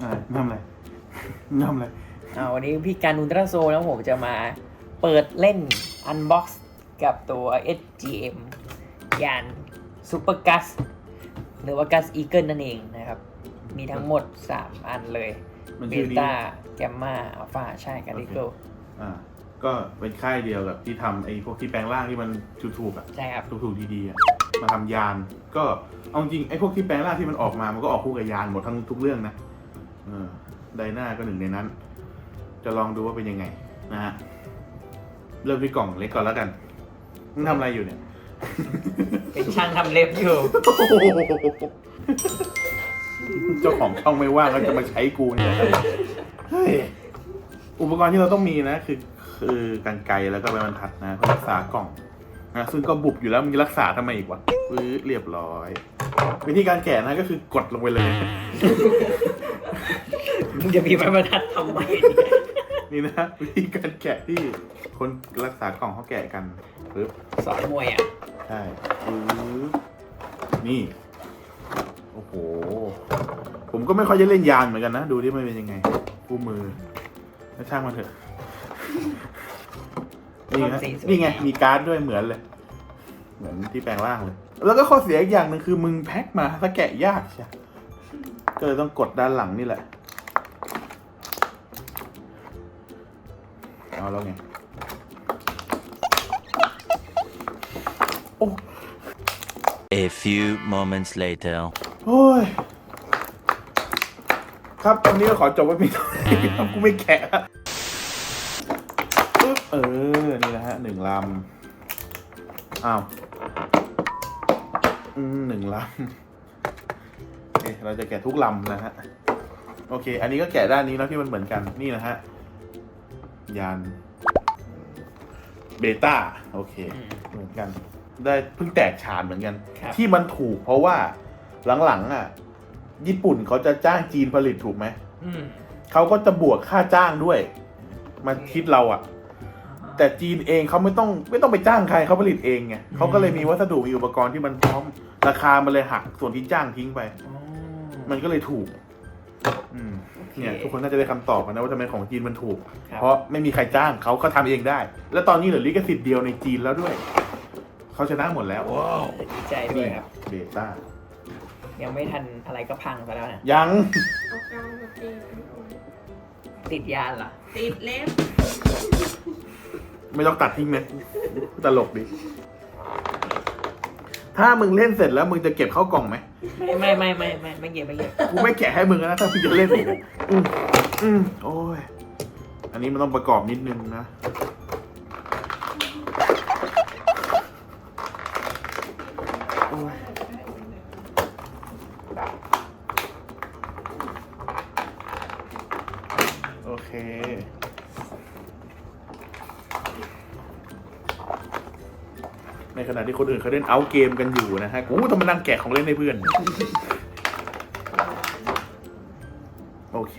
อะไรทำอะไรทำอะไรอ่าวันนี้พี่การอุลตราโซแล้วผมจะมาเปิดเล่นอันบ็อกซ์กับตัว SGM ยานซูเปอร์กัสหรือว่ากัสอีเกิลนั่นเองนะครับ มีทั้งหมด 3 อันเลยมันเบชื่อนี้ ต้าแกมมาอัลฟาใช่กันดิเกิลอ่า ก็เป็นค่ายเดียวกับที่ทำไอ้พวกที่แปลงร่างที่มันถูกๆอะ ใช่ครับ ถูกๆดีๆอะ มาทำยาน ก็เอาจริงไอ้พวกที่แปลงร่างที่มันออกมา มันก็ออกคู่กับยานหมดทั้งทุกเรื่องนะเออ ไดนาก็หนึ่งในนั้น จะลองดูว่าเป็นยังไงนะฮะเริ่มที่กล่องเล็กก่อนแล้วกันมึงทำอะไรอยู่เนี่ยเป็นช่างทำเล็บอยู่ เจ้าของช่องไม่ว่างก็จะมาใช้กูเนี่ยเฮ้ยอุปกรณ์ที่เราต้องมีนะ คือ คือกันไกรแล้วก็ใบบรรทัดนะเพื่อรักษากล่องนะซึ่งก็บุบอยู่แล้วมึงจะรักษาทำไมอีกวะปื้อเรียบร้อย วิธีการแกะนะก็คือกดลงไปเลย มึงจะมีไม้บรรทัดทำไมนี่นะวิธีการแกะที่คนรักษากล่องเขาแกะกันปึ๊บสอนมวยอะ ใช่ปึ๊บนี่ โอ้โห ผมก็ไม่ค่อยจะเล่นยานเหมือนกันนะ ดูที่มันเป็นยังไงคู่มือแล้วช่างมันเถอะ นี่นะนี่ไง มีการ์ดด้วยเหมือนเลย เหมือนที่แปลงร่างเลย แล้วก็ข้อเสียอีกอย่างหนึ่งคือมึงแพ็คมาถ้าแกะยากใช่ก็เลยต้องกดด้านหลังนี่แหละ เอาแล้วไง โอ้ A few moments later. โอ้ย ครับตอนนี้ก็ขอจบไว้เพียงเท่านี้ครับกูไม่แกะละปึ๊บเออ นี่นะฮะหนึ่งลำ อ้าว อืมหนึ่งลำโอเคเราจะแกะทุกลำนะฮะ โอเค อันนี้ก็แกะด้านนี้แล้วที่มันเหมือนกัน นี่นะฮะ ยานเบต้าโอเคอืมเหมือนกัน ได้เพิ่งแตกฉานเหมือนกัน ครับที่มันถูกเพราะว่าหลังๆอะ ญี่ปุ่นเขาจะจ้างจีนผลิตถูกไหม อืมเขาก็จะบวกค่าจ้างด้วย มาคิดเราอะแต่จีนเองเขาไม่ต้องไม่ต้องไปจ้างใครเขาผลิตเองไงเขาก็เลยมีวัสดุมีอุปกรณ์ที่มันพร้อม ราคามันเลยหักส่วนที่จ้างทิ้งไป อ๋อมันก็เลยถูก อืม เนี่ยทุกคนน่าจะได้คำตอบกันนะว่าทำไมของจีนมันถูก ครับ เพราะไม่มีใครจ้างเขาก็ทำเองได้ แล้วตอนนี้เหลือลิขสิทธิ์เดียวในจีนแล้วด้วย เขาชนะหมดแล้วดีใจด้วยครับ เบต้ายังไม่ทันอะไรก็พังไปแล้วนะยัง เอากาวมาตีกันก่อนติดยานเหรอติดเล็บไม่ต้องตัดทิ้งนะตลกดิ ถ้ามึงเล่นเสร็จแล้วมึงจะเก็บเข้ากล่องไหม ไม่ไม่ไม่ไม่ไม่ไม่เก็บไม่เก็บกูไม่แกะให้มึงนะถ้ามึงจะเล่นอีกอะอืมอืมโอ้ย อันนี้มันต้องประกอบนิดนึงนะโอ้ยโอเค ในขณะที่คนอื่นเขาเล่นเอาเกมกันอยู่นะฮะกูต้องมานั่งแกะของเล่นให้เพื่อน โอเค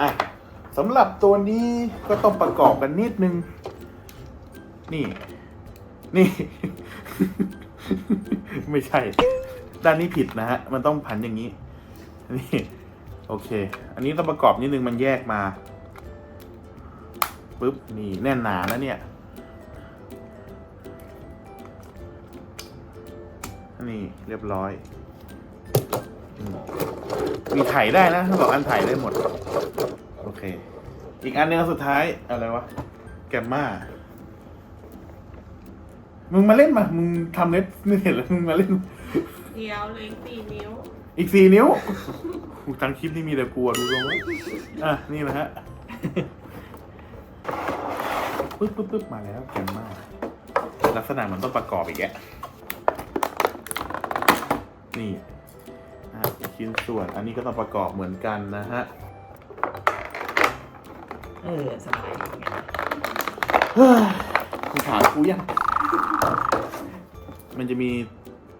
อะสำหรับตัวนี้ก็ต้องประกอบกันนิดนึง นี่ นี่ ไม่ใช่ ด้านนี้ผิดนะฮะ มันต้องผันอย่างนี้ นี่ โอเค อันนี้ต้องประกอบนิดนึงมันแยกมา ปึ๊บ นี่แน่นหนานะเนี่ย นี่เรียบร้อยอืมมีไถได้นะถ้าบอกอันไถได้หมด โอเค อีกอันหนึงอันสุดท้ายอะไรวะ แกมมามึงมาเล่นมา มึงทำเน็ตไม่เห็นแล้วมึงมาเล่น เดียวเลยสี่นิ้ว อีกสี่นิ้วกูทั้งคลิปนี่มีแต่กลัวดูตรงว่าอะ นี่นะฮะปึ๊บปึ๊บปึ๊บมาแล้วแกมมาลักษณะเหมันต้องประกอบอีกแกะ นี่นะฮะอีกชิ้นส่วนอันนี้ก็ต้องประกอบเหมือนกันนะฮะเออสบายดีไงเฮ้ยคุณถามกูยังมันจะมี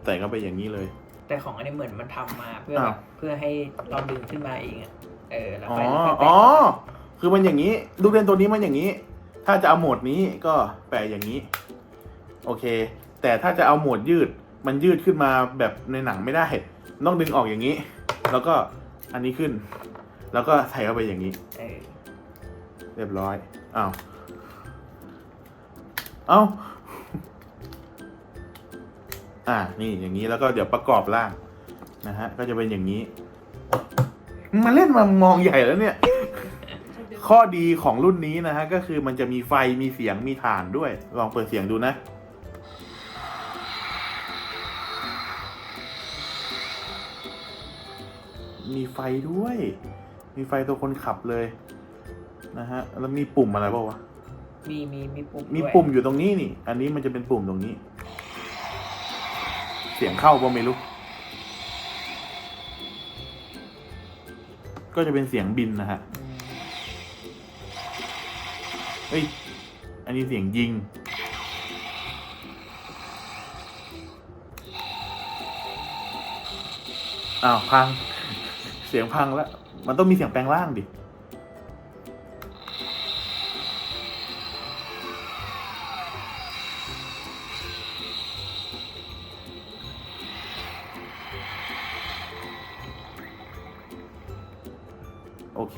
ใส่เข้าไปอย่างนี้เลย แต่ของอันนี้เหมือนมันทำมาเพื่ออ้าวแบบเพื่อให้เราดึงขึ้นมาเองอะเออแล้วอ๋อ ไปแล้วไปอ๋อ คือมันอย่างนี้ ลูกเล่นตัวนี้มันอย่างนี้ ถ้าจะเอาโหมดนี้ก็แปะอย่างนี้ โอเค แต่ถ้าจะเอาโหมดยืด มันยืดขึ้นมาแบบในหนังไม่ได้ต้องดึงออกอย่างนี้ แล้วก็อันนี้ขึ้น แล้วก็ใส่เข้าไปอย่างนี้ เออเรียบร้อยอ้าวเอ้าอ่า นี่อย่างนี้แล้วก็เดี๋ยวประกอบร่างนะฮะ ก็จะเป็นอย่างนี้ มาเล่นมามองใหญ่แล้วเนี่ย ข้อดีของรุ่นนี้นะฮะ ก็คือมันจะมีไฟมีเสียงมีฐานด้วย ลองเปิดเสียงดูนะ มีไฟด้วย มีไฟตัวคนขับเลยนะฮะ แล้วมีปุ่มอะไรเปล่าวะ มีมีมีปุ่มมีด้วยปุ่มอยู่ตรงนี้นี่ อันนี้มันจะเป็นปุ่มตรงนี้ เสียงเข้าป่ะไม่รู้ ก็จะเป็นเสียงบินนะฮะ อืมเฮ้ย อันนี้เสียงยิง อ้าวพังเสียงพังแล้ว มันต้องมีเสียงแปลงร่างดิ โอเค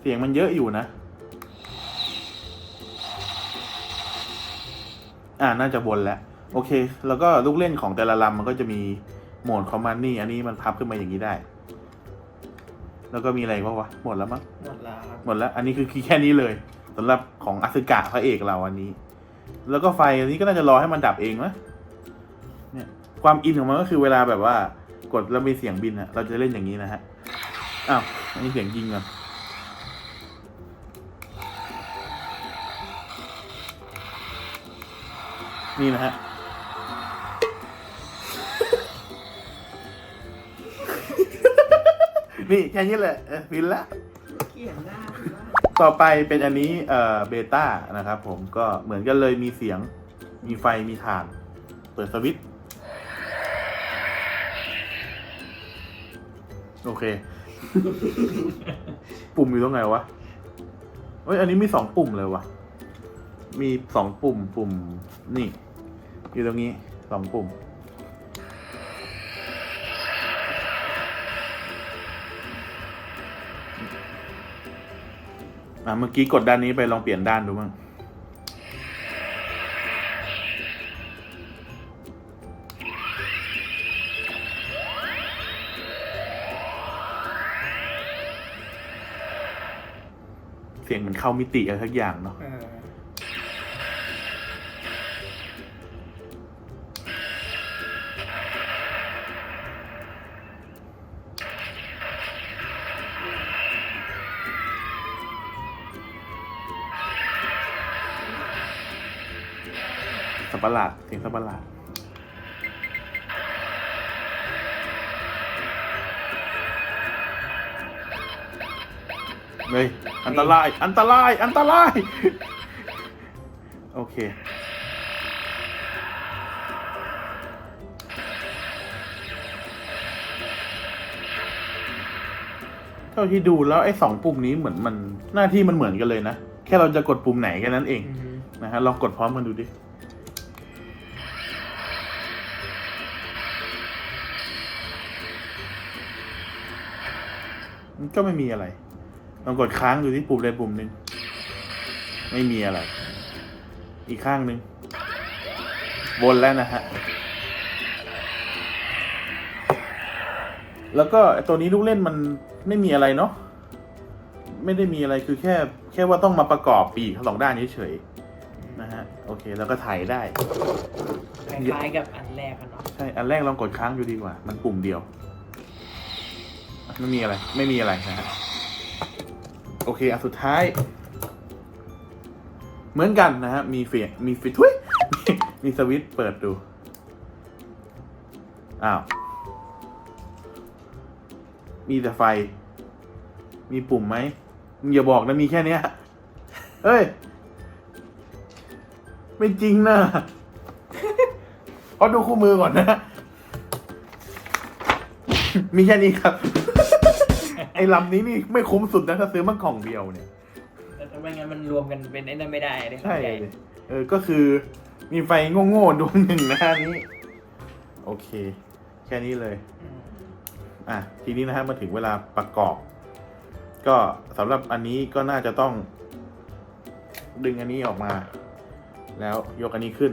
เสียงมันเยอะอยู่นะ อ่าน่าจะวนแล้ว โอเค แล้วก็ลูกเล่นของแต่ละลำมันก็จะมีโหมดคอมมานด์นี่ อันนี้มันพับขึ้นมาอย่างนี้ได้ แล้วก็มีอะไรบ้างวะ หมดแล้วมั้ง หมดแล้วครับหมดแล้ว อันนี้คือแค่นี้เลยสำหรับของอ s สึกะพระเอกเราอันนี้ แล้วก็ไฟอันนี้ก็น่าจะรอให้มันดับเองนะเนี่ย ความอินของมันก็คือเวลาแบบว่ากดแล้วมีเสียงบินอะเราจะเล่นอย่างนี้นะฮะ อ้าว อันนี้เสียงยิงก่อน นี่นะฮะนี่แค่นี้แหละเออบินละ เขียนหน้าถือว่าต่อไปเป็นอันนี้เอ่อเบต้านะครับผมก็เหมือนกันเลยมีเสียง มีไฟมีถ่าน เปิดสวิตช์โอเค ปุ่มอยู่ตรงไหนวะเฮ้ยอันนี้มีสองปุ่มเลยวะมีสองปุ่มปุ่มนี่ อยู่ตรงนี้สองปุ่ม อะเมื่อกี้กดด้านนี้ไปลองเปลี่ยนด้านดูบ้งเสียงเหมือนเข้ามิติอะไรสักอย่างเนาะ เออสับประหลาดเสียงสับประหลาดเฮ้ยอันตราย อันตราย อันตราย โอเค เท่าที่ดูแล้วไอ้สองปุ่มนี้เหมือนมันหน้าที่มันเหมือนกันเลยนะ แค่เราจะกดปุ่มไหนแค่นั้นเองอืมนะฮะลองกดพร้อมกันดูดิ ก็ไม่มีอะไรลองกดค้างดูที่ปุ่มใดปุ่มหนึ่งไม่มีอะไร อีกข้างหนึ่งวนแล้วนะฮะ แล้วก็ไอ้ตัวนี้ลูกเล่นมันไม่มีอะไรเนาะไม่ได้มีอะไรคือแค่ แค่ว่าต้องมาประกอบปีกทั้งสองด้านเฉยๆนะฮะ โอเค แล้วก็ถ่ายได้คล้ายๆกับอันแรกอะเนาะใช่ อันแรกลองกดค้างดูดีกว่า มันปุ่มเดียว ไม่มีอะไร ไม่มีอะไรนะฮะโอเคอันสุดท้าย เหมือนกันนะฮะ มีเฟียมีฟิทุยมีสวิตเปิดดู อ้าว มีแต่ไฟ มีปุ่มไหมมึงอย่าบอกนะมีแค่เนี้ยเฮ้ย ไม่จริงนะเอาดูคู่มือก่อนนะ มีแค่นี้ครับ อ้ลำนี้นี่ไม่คุ้มสุดนะถ้าซื้อมากล่องเดียวเนี่ย แต่ถ้าไม่งั้นมันรวมกันเป็นไอ้นั่นไม่ได้เลยใช่ใหญ่เลยเออก็คือมีไฟโง่ๆดวงหนึ่งนะอันนี้ โอเค แค่นี้เลยอืมอะ ทีนี้นะฮะมาถึงเวลาประกอบ ก็สำหรับอันนี้ก็น่าจะต้อง ดึงอันนี้ออกมา แล้วยกอันนี้ขึ้น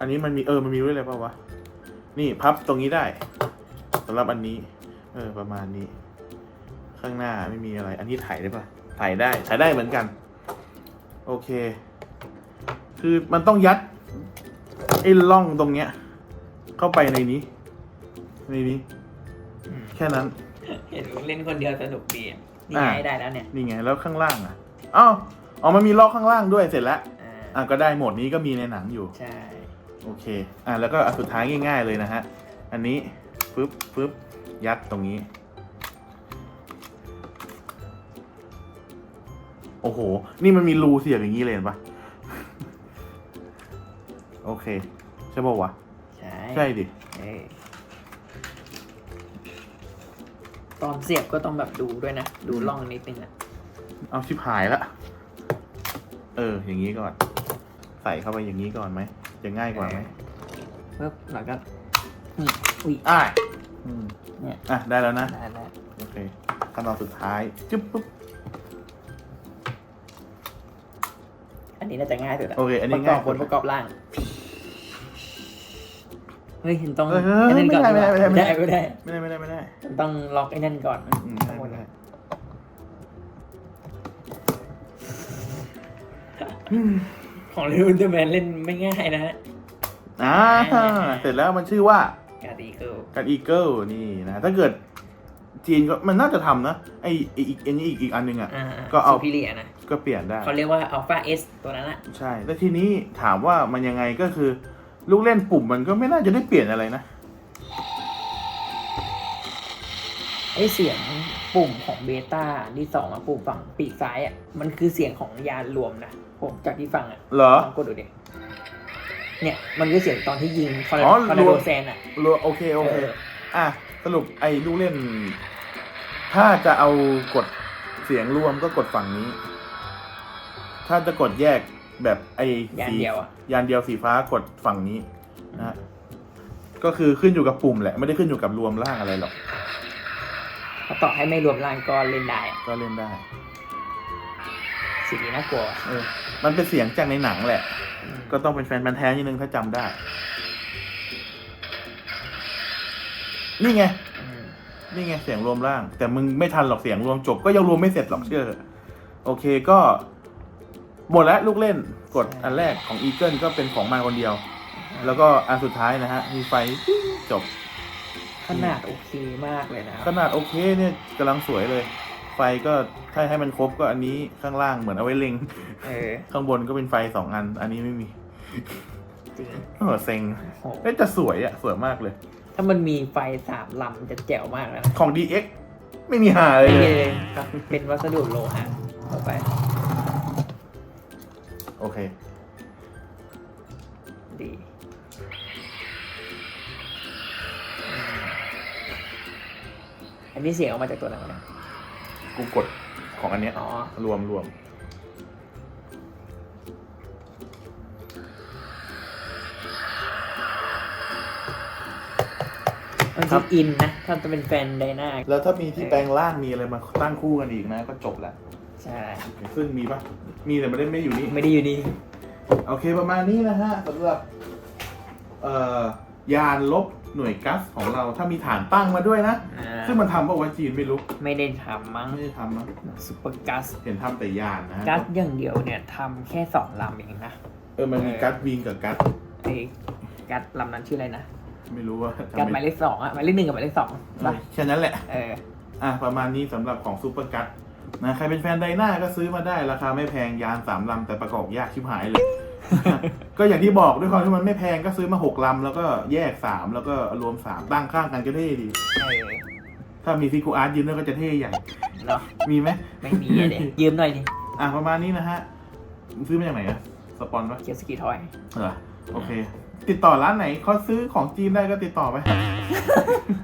อันนี้มันมีเออมันมีด้วยเลยเปล่าวะนี่พับตรงนี้ได้สำหรับอันนี้ เออ ประมาณนี้ ข้างหน้าไม่มีอะไร อันนี้ถ่ายได้ปะถ่ายได้ ถ่ายได้เหมือนกัน โอเค คือมันต้องยัดไอ้ร่องตรงเนี้ย เข้าไปในนี้ ในนี้ แค่นั้น เห็นเล่นคนเดียวสนุกดีอะนี่อ่าไงได้แล้วเนี่ยนี่ไง แล้วข้างล่างอะอ้าวอ๋อมันมีล็อกข้างล่างด้วยเสร็จแล้ว อ่าอะก็ได้โหมดนี้ก็มีในหนังอยู่ ใช่โอเค อะแล้วก็อันสุดท้ายง่าย ๆเลยนะฮะ อันนี้ปึ๊บปึ๊บยัดตรงนี้ โอ้โห นี่มันมีรูเสียบอย่างนี้เลยเห็นปะโอเค ใช่ป่าวะ ใช่ใช่ดิเออตอนเสียบก็ต้องแบบดูด้วยนะ ดูร่องนิดนึงอะเอาชิบหายละ เออ อย่างนี้ก่อน ใส่เข้าไปอย่างนี้ก่อนไหม จะง่ายกว่าไหมปึ๊บแล้วก็นี่อุ้ยอะอืมเนี่ย อะ ได้แล้วนะได้แล้วโอเคขั้นตอนสุดท้าย จึ๊บปุ๊บ นนี้น่าจะง่ายสุดอะโอเคอันนี้ประกอบง่ายสุบด นประกอบล่าง เฮ้ยเห็นต้องเออเออไอ้นั่นก่อนไม่ได้ไม่ได้ไม่ได้ ไม่ได้ ไม่ได้ไม่ได้ไม่ได้ต้องล็อกไอ้นั่นก่อนอืมข้างบนไม่ได้ของลิวเดอร์แมนเล่นไม่ง่ายนะฮะ อ่าเสร็จแล้วมันชื่อว่า การดีเกิลการอีเกิลนี่นะถ้าเกิดจีนก็มันน่าจะทำนะไอไอ้อีกอันนี้อีกอีกอันหนึงอะ อ่าก็เอาพิเลียนะ ก็เปลี่ยนได้ เขาเรียกว่าอัลฟาเอสตัวนั้นอะใช่ แล้วทีนี้ถามว่ามันยังไงก็คือ ลูกเล่นปุ่มมันก็ไม่น่าจะได้เปลี่ยนอะไรนะ ไอเสียงปุ่มของเบต้าที่สองอะปุ่มฝั่งปีกซ้ายอะมันคือเสียงของยานรวมนะผมจากที่ฟังอะเหรอ ลองกดดูดิเนี่ยมันคือเสียงตอนที่ยิงคอนอ๋อ คอนรโดวมแซนอะรวมโอเคโอเคเอออะสรุปไอ้ลูกเล่น ถ้าจะเอากดเสียงรวมก็กดฝั่งนี้ ถ้าจะกดแยกแบบไอ้ยานสีเดียวอะยานเดียวสีฟ้ากดฝั่งนี้นะฮะก็คือขึ้นอยู่กับปุ่มแหละ ไม่ได้ขึ้นอยู่กับรวมร่างอะไรหรอก เพราะต่อให้ไม่รวมล่างก็เล่นได้อะก็เล่นได้สิ่งนี้น่ากลัวเออ มันเป็นเสียงจากในหนังแหละ อืมก็ต้องเป็นแฟนพันธุ์แท้นิดนึงถ้าจำได้ นี่ไง อืมนี่ไงเสียงรวมร่าง แต่มึงไม่ทันหรอกเสียงรวมจบ ก็ยังรวมไม่เสร็จหรอกเชื่อเถอะโอเคก็ หมดแล้วลูกเล่นกดอันแรกของอีเกิลก็เป็นของมันคนเดียว แล้วก็อันสุดท้ายนะฮะ มีไฟปิ๊งจบ ขนาดโอเคมากเลยนะขนาดโอเคเนี่ยกำลังสวยเลย ไฟก็ถ้าให้มันครบก็อันนี้ข้างล่างเหมือนเอาไว้เล็ง เออข้างบนก็เป็นไฟสองอัน อันนี้ไม่มีจริงเออเซ็งโอ้โหเอ้ยแต่สวยอะสวยมากเลย ถ้ามันมีไฟสามลำจะแจ๋วมากแล้วนะของ DX ไม่มีหาเลยไม่มีเลยเลยเป็นวัสดุโลหะต่อไป โอเค ดีอืมอันนี้เสียงออกมาจากตัวไหนวะเนี่ยกูกดของอันเนี้ยอ๋อ รวมรวมมันจะอินนะ ถ้าจะเป็นแฟนไดนาแล้วถ้ามีที่แปลงร่างมีอะไรมาตั้งคู่กันอีกนะ ก็จบละ ใช่ ซึ่งมีปะมีแต่ไม่ได้ไม่อยู่นี่ ไม่ได้อยู่นี่โอเคประมาณนี้นะฮะสำหรับเอ่อยานลบหน่วยกัสของเราถ้ามีฐานตั้งมาด้วยนะ อ่า ซึ่งมันทำเอาไว้จีนไม่รู้ไม่ได้ทำมั้งไม่ได้ทำนะซุปเปอร์กัสเห็นทำแต่ยานนะฮะกัสอย่างเดียวเนี่ยทำแค่สองลำเองนะเออมันมีกัสวิงกับกัสไอ้กัสลำนั้นชื่ออะไรนะไม่รู้ว่ากัสหมายเลขสองอะหมายเลขหนึ่งกับหมายเลขสองเอป่ะอแค่นั้นแหละ เออ อะประมาณนี้สำหรับของซูเปอร์กัต นะใครเป็นแฟนไดนาก็ซื้อมาได้ราคาไม่แพงยานสามลำแต่ประกอบยากชิบหายเลย ก็อย่างที่บอกด้วยความที่มันไม่แพงก็ซื้อมาหกลำแล้วก็แยกสามแล้วก็รวมสามตั้งข้างกันก็เท่ดีเออถ้ามีซิกูอาร์ตยืนด้วยก็จะเท่ใหญ่เนาะมีไหมไม่มีอะเด็ยืมหน่อยดิอะประมาณนี้นะฮะซื้อมาจากไหนอะสปอนปะเกียวสกีทอยเหรอโอเค ติดต่อร้านไหนเขาซื้อของจีนได้ก็ติดต่อไป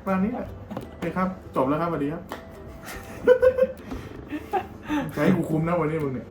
ประมาณนี้แหละโอเคครับ จบแล้วครับสวัสดีครับ ใช้กูคุ้มนะวันนี้มึงเนี่ย